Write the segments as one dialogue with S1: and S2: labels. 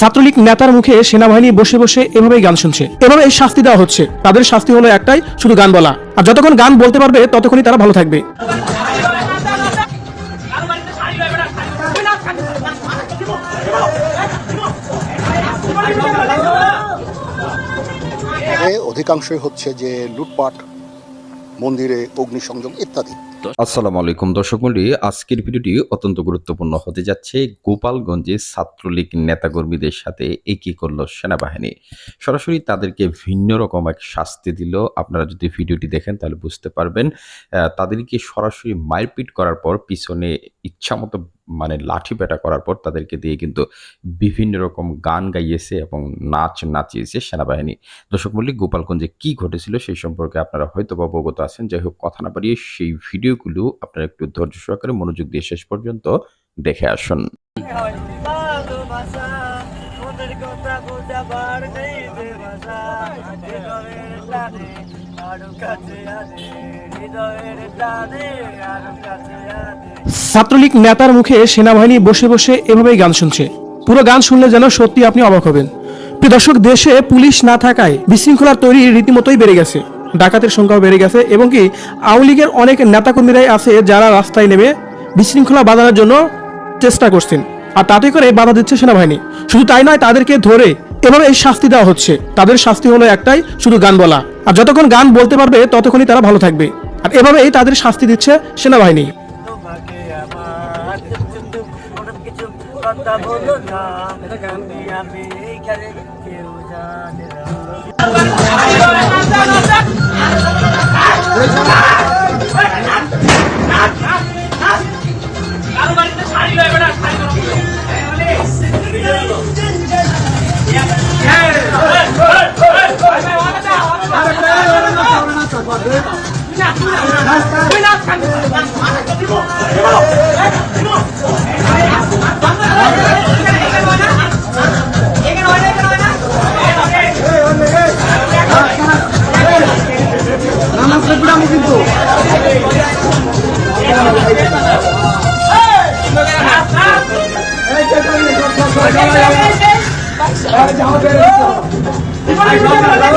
S1: ছাত্রলীগ নেতার মুখে সেনাবাহিনী বসে বসে এভাবেই গান শুনছে। এভাবে শাস্তি দেওয়া হচ্ছে। তাদের শাস্তি হলো একটাই, শুধু গান বলা। আর যতক্ষণ গান বলতে পারবে, ততক্ষণই তারা ভালো থাকবে।
S2: অধিকাংশই হচ্ছে যে লুটপাট মন্দিরে অগ্নিসংযোগ ইত্যাদি।
S3: আসসালামু আলাইকুম দর্শক মন্ডলী, আজকের ভিডিওটি অত্যন্ত গুরুত্বপূর্ণ হতে যাচ্ছে গোপালগঞ্জে ছাত্রলীগ নেতাকর্মীদের সাথে একই করল সেনাবাহিনী। সরাসরি তাদেরকে ভিন্ন রকম এক শাস্তি দিল। আপনারা যদি ভিডিওটি দেখেন তাহলে বুঝতে পারবেন তাদেরকে সরাসরি মারপিট করার পর, পিছনে ইচ্ছামতো মানে লাঠি পেটা করার পর তাদেরকে দিয়ে কিন্তু বিভিন্ন রকম গান গাইয়েছে এবং নাচ নাচিয়েছে সেনাবাহিনী। দর্শক মল্লিক গোপালগঞ্জে কি ঘটেছিল সেই সম্পর্কে আপনারা হয়তো অবগত আছেন। যাই হোক, কথা না বাড়িয়ে সেই ভিডিওগুলো আপনারা একটু ধৈর্য সহকারে মনোযোগ দিয়ে শেষ পর্যন্ত দেখে আসুন।
S1: ছাত্রলীগ নেতার মুখে সেনাবাহিনী বসে বসে এভাবেই গান শুনছে। পুরো গান শুনলে যেন সত্যি আপনি অবাক হবেন। প্রিয় দর্শক, দেশে পুলিশ না থাকায় বিশৃঙ্খলা তৈরি রীতিমতোই বেড়ে গেছে। ডাকাতের সংখ্যাও বেড়ে গেছে এবং কি আওয়ামী লীগের অনেক নেতাকর্মীরাই আছে যারা রাস্তায় নেমে বিশৃঙ্খলা বাঁধানোর জন্য চেষ্টা করছেন। আর তাতে করে বাধা দিচ্ছে সেনাবাহিনী। শুধু তাই নয়, তাদেরকে ধরে এভাবে এই শাস্তি দেওয়া হচ্ছে। তাদের শাস্তি হলো একটাই, শুধু গান বলা। আর যতক্ষণ গান বলতে পারবে, ততক্ষণই তারা ভালো থাকবে। আর এভাবেই তাদের শাস্তি দিচ্ছে সেনাবাহিনী।
S4: কথা বলো না। কেউ জানে Come on! 加油加油加油加油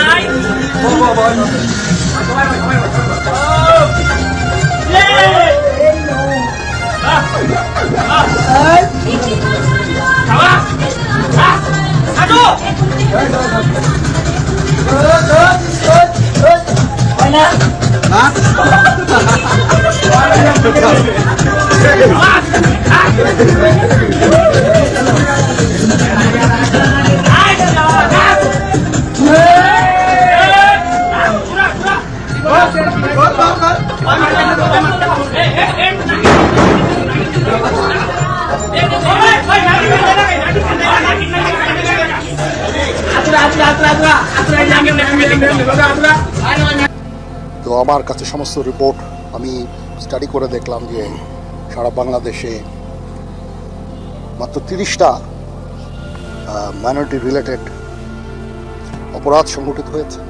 S4: নাই 나와! 가! 가줘! 나와! 가!
S2: তো আমার কাছে সমস্ত রিপোর্ট আমি স্টাডি করে দেখলাম যে সারা বাংলাদেশে মাত্র তিরিশটা মাইনরিটি রিলেটেড অপরাধ সংঘটিত হয়েছে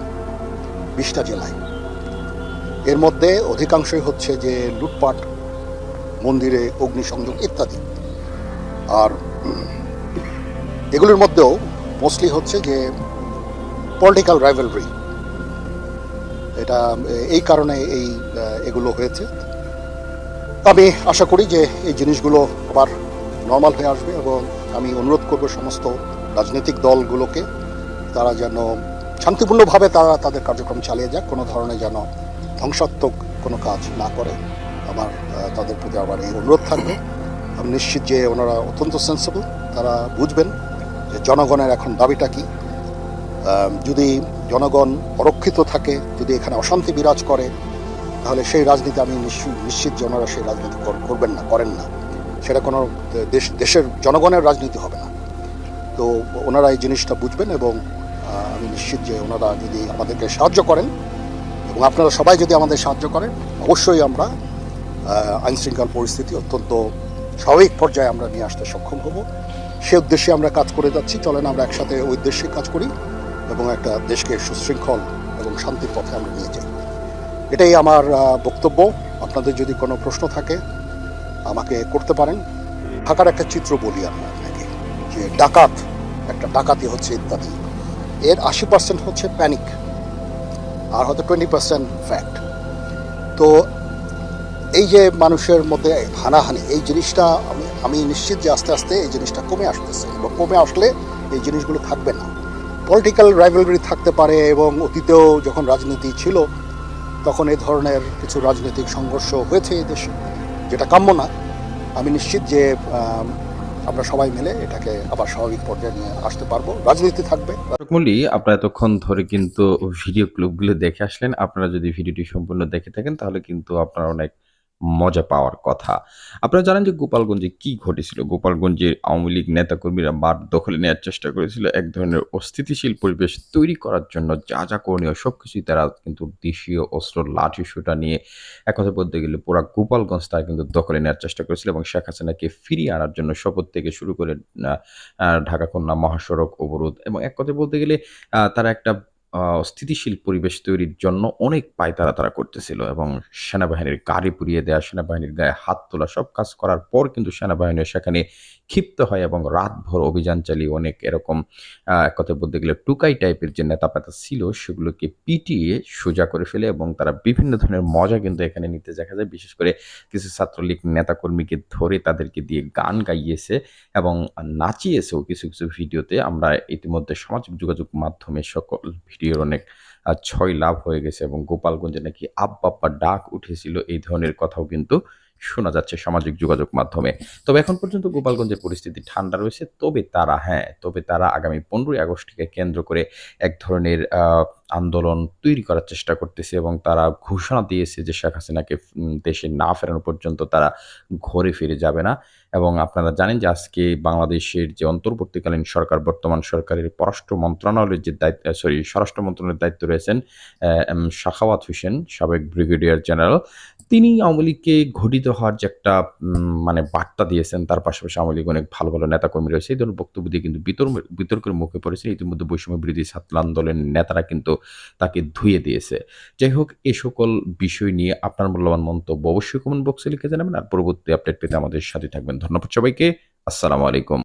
S2: বিশটা জেলায়। এর মধ্যে অধিকাংশই হচ্ছে যে লুটপাট, মন্দিরে অগ্নিসংযোগ ইত্যাদি। আর এগুলির মধ্যেও মোস্টলি হচ্ছে যে পলিটিক্যাল রাইভেলরি এটা এই কারণে এই এগুলো হয়েছে। আমি আশা করি যে এই জিনিসগুলো আবার নর্মাল হয়ে আসবে এবং আমি অনুরোধ করব সমস্ত রাজনৈতিক দলগুলোকে, তারা যেন শান্তিপূর্ণভাবে তারা তাদের কার্যক্রম চালিয়ে যাক, কোনো ধরনের যেন ধ্বংসাত্মক কোনো কাজ না করে। আমার তাদের প্রতি আবার এই অনুরোধ থাকবে। আমি নিশ্চিত যে ওনারা অত্যন্ত সেন্সিবল তারা বুঝবেন যে জনগণের এখন দাবিটা কি। যদি জনগণ অরক্ষিত থাকে, যদি এখানে অশান্তি বিরাজ করে, তাহলে সেই রাজনীতি আমি নিশ্চি- নিশ্চিত যে ওনারা সেই রাজনীতি কর- করবেন না, করেন না। সেটা কোনো দেশ, দেশের জনগণের রাজনীতি হবে না। তো ওনারা এই জিনিসটা বুঝবেন এবং আমি নিশ্চিত যে ওনারা যদি আমাদেরকে সাহায্য করেন, এবং আপনারা সবাই যদি আমাদের সাহায্য করেন, অবশ্যই আমরা আইন শৃঙ্খলা পরিস্থিতি অত্যন্ত স্বাভাবিক পর্যায়ে আমরা নিয়ে আসতে সক্ষম হব। সে উদ্দেশ্যে আমরা কাজ করে যাচ্ছি। চলেন আমরা একসাথে ওই উদ্দেশ্যে কাজ করি। এবং একটা দেশকে সুশৃঙ্খল এবং শান্তির পথে আমরা নিয়ে যাই। এটাই আমার বক্তব্য। আপনাদের যদি কোনো প্রশ্ন থাকে, আমাকে করতে পারেন। ঢাকার একটা চিত্র বলি আমি আপনাকে যে ডাকাত, একটা ডাকাতি হচ্ছে ইত্যাদি। এর আশি পার্সেন্ট হচ্ছে প্যানিক আর হয়তো টোয়েন্টি পার্সেন্ট ফ্যাক্ট তো এই যে মানুষের মধ্যে হানাহানি, এই জিনিসটা আমি আমি নিশ্চিত যে আস্তে আস্তে এই জিনিসটা কমে আসতেছে এবং কমে আসলে এই জিনিসগুলো থাকবে না। পলিটিক্যাল রাইভেলরি থাকতে পারে এবং অতীতেও যখন রাজনীতি ছিল, তখন এই ধরনের কিছু রাজনৈতিক সংঘর্ষ হয়েছে এই দেশে, যেটা কাম্য না। আমি নিশ্চিত যে আমরা সবাই মিলে এটাকে আবার স্বাভাবিক পর্যায়ে নিয়ে আসতে পারব। রাজনীতি থাকবে।
S3: মূল্যী আপনারা এতক্ষণ ধরে কিন্তু ভিডিও ক্লিপগুলো দেখে আসলেন। আপনারা যদি ভিডিওটি সম্পূর্ণ দেখে থাকেন, তাহলে কিন্তু আপনারা অনেক মজা পাওয়ার কথা। আপনারা জানেন যে গোপালগঞ্জে কি ঘটেছিল? গোপালগঞ্জের আওয়ামী লীগ নেতাকর্মীরা মাঠ দখলে নেওয়ার চেষ্টা করেছিল। এক ধরনের অস্থিতিশীল পরিবেশ তৈরি করার জন্য যা যা করণীয় সব কিছুই তারা কিন্তু দেশীয় অস্ত্র, লাঠি, সুটা নিয়ে এক কথা বলতে গেলে পুরা গোপালগঞ্জ তারা কিন্তু দখলে নেওয়ার চেষ্টা করেছিল এবং শেখ হাসিনাকে ফিরিয়ে আনার জন্য শপথ থেকে শুরু করে ঢাকা খুলনা মহাসড়ক অবরোধ এবং এক কথা বলতে গেলে তারা একটা স্থিতিশীল পরিবেশ তৈরির জন্য অনেক পায় তারা করতেছিল এবং সেনাবাহিনীর গাড়ি পুড়িয়ে দেওয়া সেনাবাহিনীর গায়ে হাত তোলা, সব কাজ করার পর কিন্তু সেনাবাহিনী সেখানে ক্ষিপ্ত হয় এবং রাতভর অভিযান চালিয়ে অনেক এরকম কথা বলতে গেলে টুকাই টাইপের যে নেতাপাতা ছিল সেগুলোকে পিটিয়ে সোজা করে ফেলে এবং তারা বিভিন্ন ধরনের মজা কিন্তু এখানে নিতে দেখা যায়। বিশেষ করে কিছু ছাত্রলীগ নেতাকর্মীকে ধরে তাদেরকে দিয়ে গান গাইয়েছে এবং নাচিয়েছেও কিছু কিছু ভিডিওতে। আমরা ইতিমধ্যে সামাজিক যোগাযোগ মাধ্যমে সকল ভিডিওর অনেক ছয় লাভ হয়ে গেছে এবং গোপালগঞ্জে নাকি আব্বাপ্পা ডাক উঠেছিল, এই ধরনের কথাও কিন্তু শোনা যাচ্ছে সামাজিক যোগাযোগ মাধ্যমে। তবে এখন পর্যন্ত গোপালগঞ্জের পরিস্থিতি ঠান্ডা রয়েছে, তবে তারা হ্যাঁ তবে তারা আগামী পনেরোই আগস্টকে কেন্দ্র করে এক ধরনের আন্দোলন তৈরি করার চেষ্টা করতেছে এবং তারা ঘোষণা দিয়েছে যে শেখ হাসিনাকে দেশে না ফেরানো পর্যন্ত তারা ঘরে ফিরে যাবে না। এবং আপনারা জানেন যে আজকে বাংলাদেশের যে অন্তর্বর্তীকালীন সরকার, বর্তমান সরকারের পররাষ্ট্র মন্ত্রণালয়ের যে দায়িত্ব সরি, স্বরাষ্ট্র মন্ত্রণালয়ের দায়িত্ব রয়েছেন এম, শাখাওয়াত হোসেন, সাবেক ব্রিগেডিয়ার জেনারেল। তিনি আওয়ামী লীগকে ঘটিত হওয়ার যে একটা মানে বার্তা দিয়েছেন, তার পাশাপাশি আওয়ামী লীগ অনেক ভালো ভালো নেতাকর্মী রয়েছে। এই ধরনের বক্তব্য দিয়ে কিন্তু বিতর্ক বিতর্কের মুখে পড়েছে ইতিমধ্যে বৈষম্য বিরোধী ছাত্র আন্দোলনের নেতারা কিন্তু তাকে ধুয়ে দিয়েছে। যাই হোক, এ সকল বিষয় নিয়ে আপনার মূল্যবান মন্তব্য অবশ্যই কমেন্ট বক্সে লিখে জানাবেন। আর পরবর্তী আপডেট পেতে আমাদের সাথে থাকবেন। ধন্যবাদ সবাইকে। আসসালামু আলাইকুম।